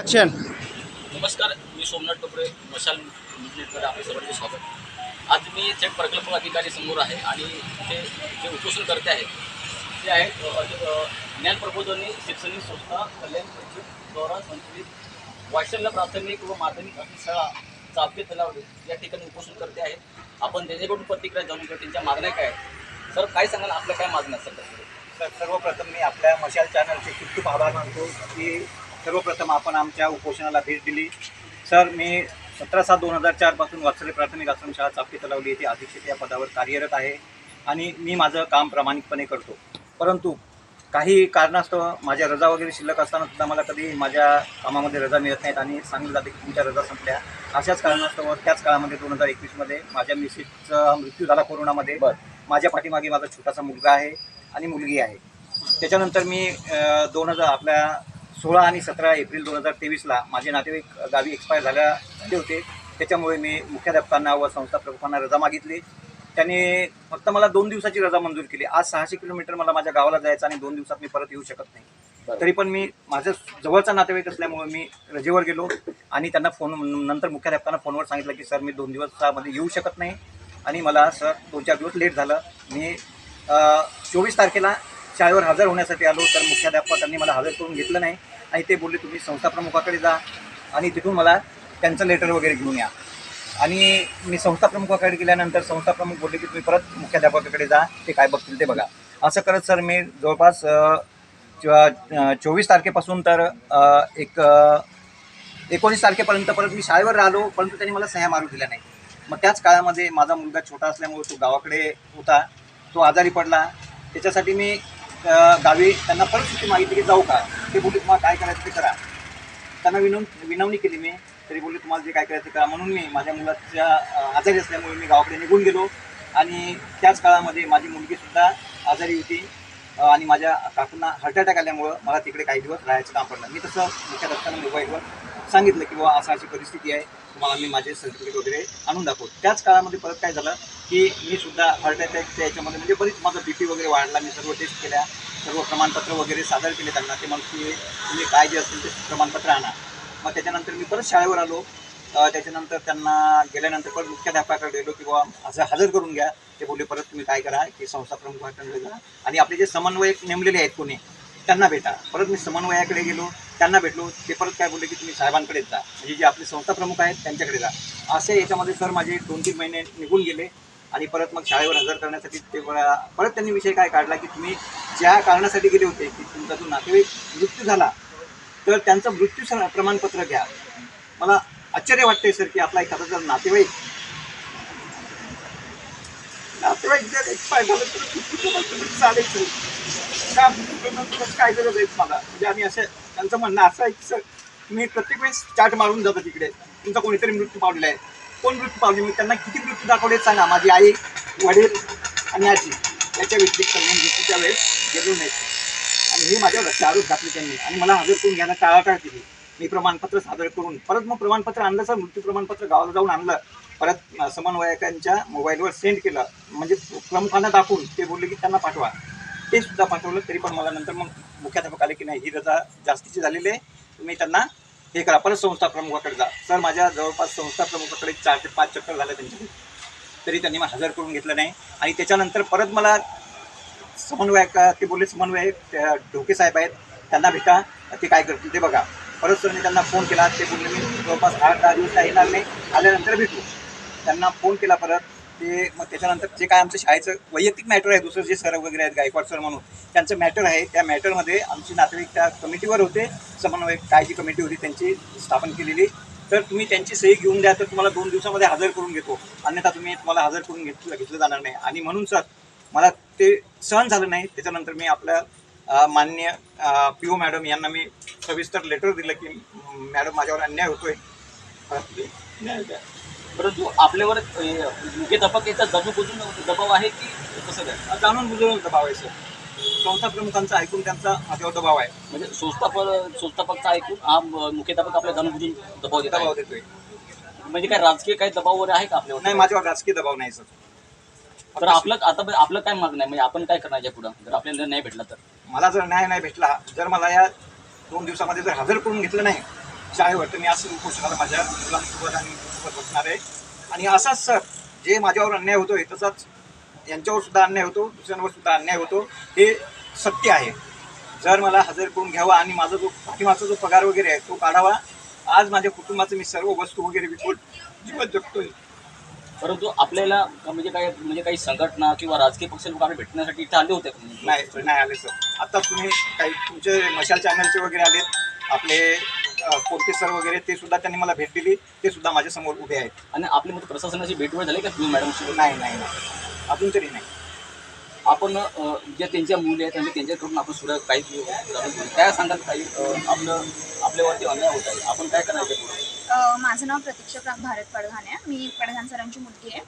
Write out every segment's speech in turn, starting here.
Action नमस्कार मी सोमनाथ टोपरे मशाल न्यूजमध्ये आपले सर्वांचे स्वागत. आज मी थेट प्रकल्प अधिकारी समोर आहे आणि ते जे उपोषण करते आहेत ते आहेत ज्ञान प्रबोधनी शैक्षणिक संस्था कल्याण पंचायत द्वारा संचलित वात्सल्य प्राथमिक व माध्यमिक अभिशाळा चापके तलावडे या ठिकाणी उपोषण करते आहेत. आपण त्यांच्याकडून प्रतिक्रिया जाणून घेऊ त्यांच्या मागण्या काय आहेत? सर काय सांगाल? आपल्या काय मागण्या सर सर्वप्रथम मी आपल्या मशाल चॅनलचे खूप खूप आभार मानतो की सर्वप्रथम आपण आमच्या उपोषणाला भेट दिली. सर मी सतरा सात दोन हजार चारपासून वात्सल्य प्राथमिक आश्रमशाळा चापके तलावली येथे अधीक्षक या पदावर कार्यरत आहे आणि मी माझं काम प्रामाणिकपणे करतो. परंतु काही कारणास्तव माझ्या रजा वगैरे शिल्लक असताना सुद्धा मला कधी माझ्या कामामध्ये रजा मिळत नाहीत आणि सांगितलं जाते की तुमच्या रजा संपल्या. अशाच कारणास्तव त्याच काळामध्ये दोन हजार एकवीसमध्ये माझ्या मिसेसचा मृत्यू झाला कोरोनामध्ये. बरं. माझ्या पाठीमागे माझा छोटासा मुलगा आहे आणि मुलगी आहे. त्याच्यानंतर मी दोन हजार आपल्या सोळा आणि सतरा एप्रिल दोन हजार तेवीसला माझे नातेवाईक गावी एक्सपायर झाले होते. त्याच्यामुळे मी मुख्याध्यापकांना व संस्था प्रमुखांना रजा मागितली. त्यांनी फक्त मला दोन दिवसाची रजा मंजूर केली. आज सहाशे किलोमीटर मला माझ्या गावाला जायचं आणि दोन दिवसात मी परत येऊ शकत नाही. तरी पण मी माझं जवळचा नातेवाईक असल्यामुळे मी रजेवर गेलो आणि त्यांना फोन नंतर मुख्याध्यापकांना फोनवर सांगितलं की सर मी दोन दिवसामध्ये येऊ शकत नाही. आणि मला सर दोन चार दिवस लेट झालं. मी चोवीस तारखेला शाळेवर हजर होण्यासाठी आलो तर मुख्याध्यापकांनी मला हजर करून घेतलं नाही. आणि ते बोलले तुम्ही संस्थाप्रमुखाकडे जा आणि तिथून मला त्यांचं लेटर वगैरे घेऊन या. आणि मी संस्थाप्रमुखाकडे गेल्यानंतर संस्थाप्रमुख बोलले की तुम्ही परत मुख्याध्यापकाकडे जा ते काय बघतील ते बघा. असं करत सर मी जवळपास च- चोवीस तारखेपासून तर एक एकोणीस तारखेपर्यंत परत मी शाळेवर राहिलो परंतु त्यांनी मला सह्या मारू दिल्या नाही. मग त्याच काळामध्ये माझा मुलगा छोटा असल्यामुळे तो गावाकडे होता तो आजारी पडला. त्याच्यासाठी मी गावी त्यांना परत सुट्टी मागितली की जाऊ का? ते बोलले तुम्हाला काय करायचं ते करा. त्यांना विनव विनवणी केली मी. तरी बोलले तुम्हाला जे काय करायचं ते करा. म्हणून मी माझ्या मुलाच्या आजारी असल्यामुळे मी गावाकडे निघून गेलो. आणि त्याच काळामध्ये माझी मुलगीसुद्धा आजारी होती. आणि माझ्या काकूंना हार्ट अटॅक आल्यामुळं मला तिकडे काही दिवस राहायचं काम पडलं. मी तसं मुख्याध्यापकांना मोबाईलवर सांगितलं की बाबा असं अशी परिस्थिती आहे तुम्हाला मी माझे सर्टिफिकेट वगैरे आणून दाखवतो. त्याच काळामध्ये परत काय झालं की मी सुद्धा हार्ट अटॅकच्या याच्यामध्ये म्हणजे बरीच माझा बी पी वगैरे वाढला मी सर्व टेस्ट केल्या सर्व प्रमाणपत्र वगैरे सादर केले त्यांना. ते मग की तुम्ही काय जे असतील ते प्रमाणपत्र आणा. मग त्याच्यानंतर मी परत शाळेवर आलो. त्याच्यानंतर त्यांना गेल्यानंतर परत मुख्याध्यापकाकडे गेलो की बाबा असं हजर करून घ्या. ते बोलले परत तुम्ही काय करा की संस्था प्रमुखाकडे जा आणि आपले जे समन्वयक नेमलेले आहेत कोणी त्यांना भेटा. परत मी समन्वयाकडे गेलो. त्यांना भेटलो ते परत काय बोलले की तुम्ही साहेबांकडे जा. म्हणजे जे आपले संस्था प्रमुख आहेत त्यांच्याकडे जा. असे याच्यामध्ये सर माझे दोन तीन महिने निघून गेले आणि परत मग शाळेवर हजर करण्यासाठी ते परत त्यांनी विषय काय काढला की तुम्ही ज्या कारणासाठी गेले होते की तुमचा जो नातेवाईक मृत्यू झाला तर त्यांचं मृत्यू प्रमाणपत्र घ्या. मला आश्चर्य वाटते सर की आपला एखादा जर नातेवाईक नातेवाईक जर एक्सपायर झालं तर चालेल सर. काय गरज आहे मला म्हणजे आम्ही असं त्यांचं म्हणणं असं आहे की सर मी प्रत्येक वेळेस चार्ट मारून जातो तिकडे. तुमचा कोणीतरी मृत्यू पावलेला आहे. कोण मृत्यू पावले? मी त्यांना किती मृत्यू दाखवले सांगा. माझी आई वडील आणि आजी याच्या व्यतिरिक्त मी मृत्यूच्या वेळेस गेलो नाही. आणि हे माझ्यावर असे आरोप घातले त्यांनी. आणि मला हजर करून घ्यायला टाळाटाळ केली. मी प्रमाणपत्र सादर करून परत मग प्रमाणपत्र आणलं सर. मृत्यू प्रमाणपत्र गावाला जाऊन आणलं. परत समन्वयकांच्या मोबाईलवर सेंड केलं. म्हणजे प्रमुखांना दाखवून ते बोलले की त्यांना पाठवा. ते सुद्धा पाठवलं तरी पण मला नंतर मग मुख्याध्यापक आले की नाही ही रजा जास्तीची झालेली आहे. तुम्ही त्यांना हे करा. परत संस्था प्रमुखाकडे जा. सर माझ्या जवळपास संस्था प्रमुखाकडे चार ते पाच चक्कर झाल्या त्यांच्याकडे. तरी त्यांनी मला हजर करून घेतलं नाही. आणि त्याच्यानंतर परत मला समन्वयक ते बोलले समन्वयक ढोके साहेब आहेत. त्यांना भेटा. ते काय करतील ते बघा. परत सर मी त्यांना फोन केला. ते बोलले मी जवळपास आठ दहा दिवस येणार नाही. आल्यानंतर भेटू. त्यांना फोन केला परत. ते मग त्याच्यानंतर जे काय आमचं शाळेचं वैयक्तिक मॅटर आहे दुसरं जे सर वगैरे आहेत गायकवाड सर म्हणून त्यांचं मॅटर आहे. त्या मॅटरमध्ये आमची नातेवाईक त्या कमिटीवर होते. समन्वय काय जी कमिटी होती त्यांची स्थापन केलेली. तर तुम्ही त्यांची सही घेऊन द्या तर तुम्हाला दोन दिवसामध्ये हजर करून घेतो. अन्यथा तुम्ही तुम्हाला हजर करून घेतलं घेतलं जाणार नाही. आणि म्हणून सर मला ते सहन झालं नाही. त्याच्यानंतर मी आपल्या मान्य पी ओ मॅडम यांना मी सविस्तर लेटर दिलं की मॅडम माझ्यावर अन्याय होतोय. परत आपल्यावर अ, मुख्याध्यापक याचा दबाव बुजून दबाव आहे की कसं काय? जाणून बुजवून दबाव आहे सर. संस्था प्रमुखांचा ऐकून त्यांचा माझ्यावर दबाव आहे. म्हणजे संस्थापक संस्थापकचा ऐकून हा मुख्याध्यापक आपल्या जाणून दबाव देत दबाव आहे देतोय. म्हणजे काय राजकीय काही दबाव वगैरे आहे का आपल्यावर नाही माझ्यावर राजकीय दबाव नाही सर. तर आपलं आता आपलं काय मागणं आहे? म्हणजे आपण काय करणार या पुढं? जर आपल्याला नाही भेटला तर. मला जर न्याय नाही भेटला जर मला या दोन दिवसामध्ये जर हजर करून घेतलं नाही शाळेवर तर मी असं उपोषणाला माझ्या मुलांसोबत आणि बसणार आहे. आणि असाच सर जे माझ्यावर अन्याय होतोय तसाच यांच्यावर सुद्धा अन्याय होतो दुसऱ्यांवर सुद्धा अन्याय होतो हे सत्य आहे. जर मला हजर करून घ्यावा आणि माझा जो पाठीमागचा जो पगार वगैरे आहे तो काढावा. आज माझ्या कुटुंबाचं मी सर्व वस्तू वगैरे विकून जीवन जगतोय. परंतु आपल्याला म्हणजे काय म्हणजे काही संघटना किंवा राजकीय पक्ष लोक आपल्याला भेटण्यासाठी इथे आले होते? नाही नाही आले सर. आता तुम्ही काही तुमचे मशाल चॅनलचे वगैरे आलेत आपले कोणते सर वगैरे ते सुद्धा त्यांनी मला भेट दिली. ते सुद्धा माझ्यासमोर उभे आहेत. आणि आपली मग प्रशासनाची भेट वेळ झाली का तुम्ही मॅडमशी? नाही नाही नाही. अजून तरी नाही. आपण अ, ज्या त्यांच्या मुली आहेत त्यांच्या त्यांच्याकडून आपण सुद्धा काही आपण काय सांगाल? काही अ, आपलं आपल्यावरती अन्याय होत आहे. आपण काय करायचं पुढे अ, माझं नाव प्रतीक्षा प्रा- भारत पडघाणे आहे. मी पडघाण सरांची मुलगी आहे.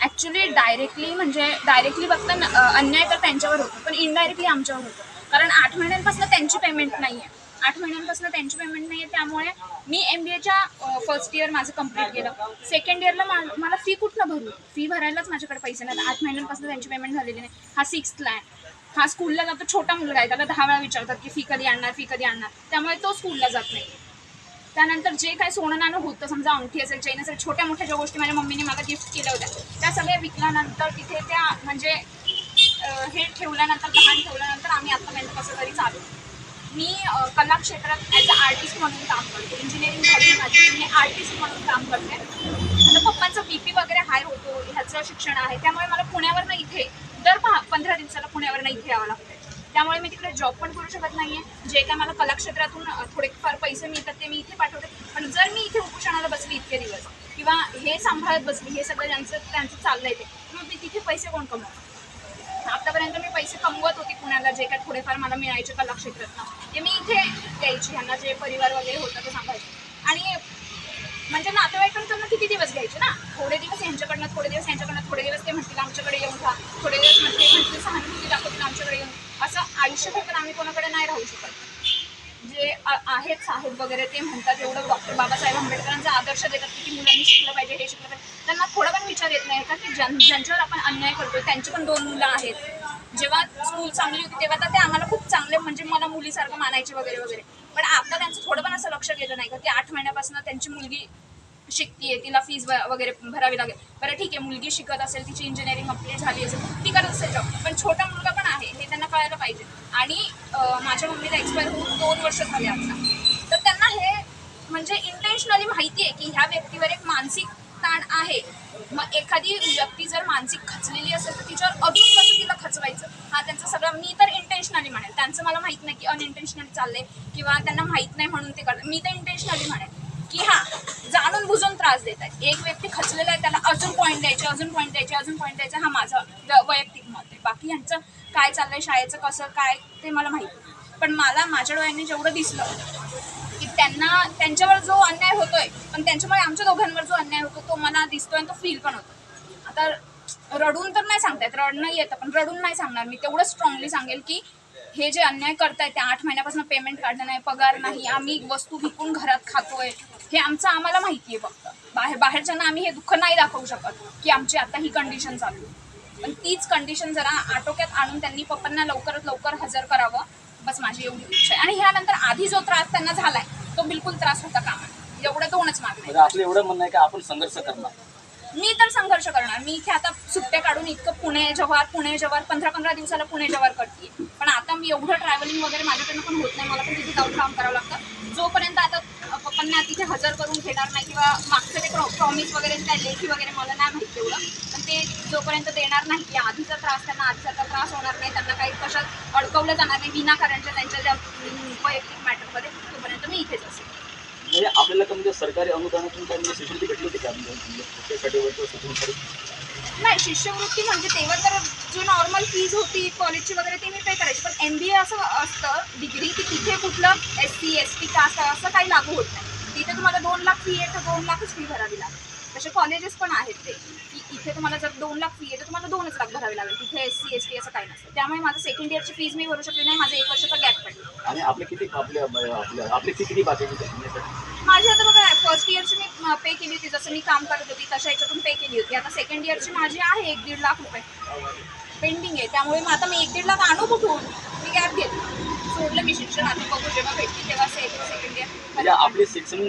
ॲक्च्युली डायरेक्टली म्हणजे डायरेक्टली न- अ, अन्याय तर त्यांच्यावर होतो पण इनडायरेक्टली आमच्यावर होतो. कारण आठ महिन्यांपासून त्यांची पेमेंट नाही आहे आठ महिन्यांपासून त्यांची पेमेंट नाही आहे त्यामुळे मी एम बी एच्या फर्स्ट इयर माझं कंप्लीट केलं. सेकंड इयरला मला फी कुठनं भरू? फी भरायलाच माझ्याकडे पैसे नाही आठ महिन्यांपासून त्यांची पेमेंट झालेली नाही. हा सिक्स्थला आहे. हा स्कूलला जातो छोटा मुलगा आहे. त्याला दहा वेळा विचारतात की फी कधी आणणार फी कधी आणणार. त्यामुळे तो स्कूलला जात नाही. त्यानंतर जे काय सोनं नाणं होतं समजा अंगठी असेल चैन असेल छोट्या मोठ्या ज्या गोष्टी माझ्या मम्मीने मला गिफ्ट केल्या होत्या त्या सगळ्या विकल्यानंतर तिथे त्या म्हणजे हे ठेवल्यानंतर लहान ठेवल्यानंतर आम्ही आत्तापर्यंत कसं तरी चालू. मी कलाक्षेत्रात कला क्षेत्रात ॲज अ आर्टिस्ट म्हणून काम करते. इंजिनिअरिंग झाली माझी मी आर्टिस्ट म्हणून काम करते. आता पप्पांचं बी पी वगैरे हाय होतो. ह्याचं शिक्षण आहे. त्यामुळे मला पुण्यावरनं इथे दर पहा पंधरा दिवसाला पुण्यावरनं इथे यावं लागतं त्यामुळे मी तिकडे जॉब पण करू शकत नाही आहे जे काय मला कलाक्षेत्रातून थोडेफार पैसे मिळतात ते मी इथे पाठवते. पण जर मी इथे उपोषणाला बसली इतके दिवस किंवा हे सांभाळत बसली हे सगळं ज्यांचं त्यांचं चाललं आहे ते मग मी तिथे पैसे कोण कमवतो कमवत होती पुण्याला जे काय थोडेफार मला मिळायचे कला क्षेत्रातनं ते मी इथे द्यायची ह्यांना जे परिवार वगैरे होतं ते सांभाळायचे आणि म्हणजे नातेवाईकांकडनं किती दिवस घ्यायचे ना? थोडे दिवस यांच्याकडनं थोडे दिवस यांच्याकडनं थोडे दिवस ते म्हणतील आमच्याकडे येऊन जा थोडे दिवस म्हणते म्हणतील सहानुभूती दाखवतील आमच्याकडे येऊन. असं आयुष्यभर पण आम्ही कोणाकडे नाही राहू शकत. जे आ- आहेत साहेब वगैरे ते म्हणतात एवढं डॉक्टर बाबासाहेब आंबेडकरांचा आदर्श देतात की मुलांनी शिकलं पाहिजे हे शिकलं पाहिजे. त्यांना थोडा पण विचार येत नाही का की ज्यां ज्यांच्यावर आपण अन्याय करतो त्यांची पण दोन मुलं आहेत. जेव्हा स्कूल चांगली होती तेव्हा तर ते आम्हाला खूप चांगले म्हणजे मला मुलीसारखं मानायचे वगैरे वगैरे. पण आता त्यांचं थोडं पण असं लक्ष गेलं नाही का ती आठ महिन्यापासून त्यांची मुलगी शिकतीये तिला फीज वगैरे भरावी लागेल. बरं ठीक आहे मुलगी शिकत असेल तिची इंजिनिअरिंग कंप्लीट झाली असेल ती करत असेल जॉब पण छोटा मुलगा पण आहे हे त्यांना कळायला पाहिजे. आणि माझ्या मम्मीला एक्सपायर होऊन दोन वर्ष झाले आता. तर त्यांना हे म्हणजे इंटेन्शनली माहिती आहे की ह्या व्यक्तीवर एक मानसिक ताण आहे. मग एखादी व्यक्ती जर मानसिक खचलेली असेल तर तिच्यावर अजून कसं तिला खचवायचं? हा त्यांचं सगळं मी तर इंटेन्शनली म्हणेल त्यांचं मला माहीत नाही की अनइंटेन्शनली चाललंय किंवा त्यांना माहीत नाही म्हणून ते करतात. मी तर इंटेन्शनली म्हणेल की हा जाणून बुजून त्रास देत आहेत एक व्यक्ती खचलेला आहे त्याला अजून पॉईंट द्यायचे अजून पॉईंट द्यायचे अजून पॉईंट द्यायचा. हा माझा वैयक्तिक मत आहे. बाकी यांचं काय चाललंय शाळेचं कसं काय ते मला माहीत नाही. पण मला माझ्या डोळ्यांनी जेवढं दिसलं त्यांना त्यांच्यावर जो अन्याय होतोय पण त्यांच्यामुळे आमच्या दोघांवर जो अन्याय होतो तो मला दिसतोय आणि तो फील पण होतो आता रडून तर नाही सांगता येत रडणं येतं पण रडून नाही सांगणार. मी तेवढं स्ट्रॉंगली सांगेल की हे जे अन्याय करतायत ते आठ महिन्यापासून पेमेंट काढलं नाही पगार नाही आम्ही वस्तू विकून घरात खातोय हे आमचं आम्हाला माहिती आहे फक्त. बाहेर बाहेरच्यांना आम्ही हे दुःख नाही दाखवू शकत की आमची आता ही कंडिशन चालू आहे. पण तीच कंडिशन जरा आटोक्यात आणून त्यांनी पप्पांना लवकरात लवकर हजर करावं. बस माझी एवढी इच्छा आहे. आणि ह्यानंतर आधी जो त्रास त्यांना झालाय तो बिलकुल त्रास होता कामा. एवढं दोनच मागणे म्हणजे आपलं एवढं म्हणणं आहे की आपण संघर्ष करणार. मी तर संघर्ष करणार. मी इथे आता सुट्ट्या काढून इतकं पुणे जव्हार पुणे जव्हार पंधरा पंधरा दिवसाला पुणे जव्हार करते पण आता मी एवढं ट्रॅव्हलिंग वगैरे माझ्याकडनं पण होत नाही. मला पण तिथे जाऊन काम करावं लागतं. जोपर्यंत आता पप्पांना तिथे हजर करून घेणार नाही किंवा मागचं ते प्रॉमिस वगैरे काय लेखी वगैरे मला नाही माहिती एवढं. पण ते जोपर्यंत देणार नाही की आधीचा त्रास त्यांना आधीचा त्रास होणार नाही त्यांना काही कशात अडकवलं जाणार नाही विनाकारणच्या त्यांच्या ज्या असेल म्हणजे आपल्याला का म्हणजे सरकारी अनुदानातून काय म्हणजे शिष्यवृत्ती भेटली होती का? म्हणजे नाही शिष्यवृत्ती म्हणजे तेव्हा तर जी नॉर्मल फीज होती कॉलेजची वगैरे ते मी पे करायची. पण एम बी ए असं असतं डिग्री की तिथे कुठलं S C S T caste असं काही लागू होत नाही. तिथे तुम्हाला दोन लाख फी आहे तर दोन लाखच फी भरावी लागेल. तसे कॉलेजेस पण आहेत ते. की इथे तुम्हाला जर दोन लाख फी आहे तर तुम्हाला दोनच लाख भरावी लागेल. तिथे एस सी एस टी असं काही नसतं. त्यामुळे माझं सेकंड इयरची फीज मी भरू शकले नाही माझं एक वर्षाचा गॅप पडला. किती आपले आपल्या आपली फी किती बाकी? माझी आता बघा फर्स्ट इयरची मी पे केली होती जसं मी काम करत होती तशा याच्यातून पे केली होती. आता सेकंड इयरची माझी आहे एक दीड लाख रुपये. पेंडिंग आहे. त्यामुळे मग आता मी एक दीड लाख आणू कुठून? मी गॅप घेते. सोडलं मी शिक्षण आता बघू जेव्हा भेटतील तेव्हा सेकंड म्हणजे इयर आपली शिक्षण